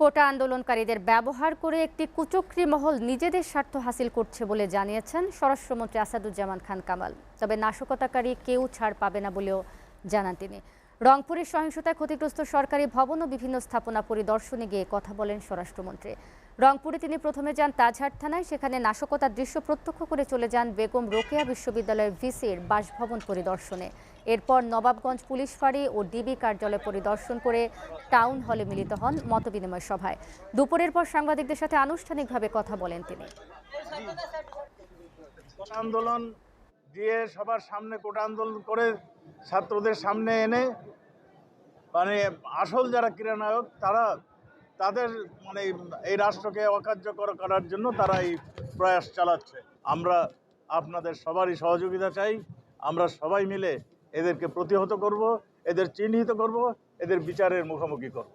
কোটা আন্দোলনকারীদের ব্যবহার করে একটি কুচক্রি মহল নিজেদের স্বার্থ হাসিল করছে বলে জানিয়েছেন স্বরাষ্ট্রমন্ত্রী আসাদুজ্জামান খান কামাল। তবে নাশকতাকারী কেউ ছাড় পাবে না বলেও জানান তিনি। রংপুরের সহিংসতায় ক্ষতিগ্রস্ত সরকারি ভবন ও বিভিন্ন স্থাপনা পরিদর্শনে গিয়ে কথা বলেন স্বরাষ্ট্রমন্ত্রী। রংপুরে তিনি প্রথমে যান তাজহাট থানায়, সেখানে নাশকতার দৃশ্য প্রত্যক্ষ করে চলে যান বেগম রোকেয়া বিশ্ববিদ্যালয়ের ভিসির বাসভবন পরিদর্শনে। এরপর নবাবগঞ্জ পুলিশ ফাঁড়ি ও ডিবি কার্যালয় পরিদর্শন করে টাউন হলে মিলিত হন মতবিনিময় সভায়। দুপুরের পর সাংবাদিকদের সাথে আনুষ্ঠানিকভাবে কথা বলেন তিনি। আন্দোলন দিয়ে সবার সামনে কোটা আন্দোলন করে ছাত্রদের সামনে এনে মানে আসল যারা ক্রীড়ানায়ক, তারা তাদের মানে এই রাষ্ট্রকে অকার্যকর করার জন্য তারা এই প্রয়াস চালাচ্ছে। আমরা আপনাদের সবারই সহযোগিতা চাই। আমরা সবাই মিলে এদেরকে প্রতিহত করব, এদের চিহ্নিত করব, এদের বিচারের মুখোমুখি করব।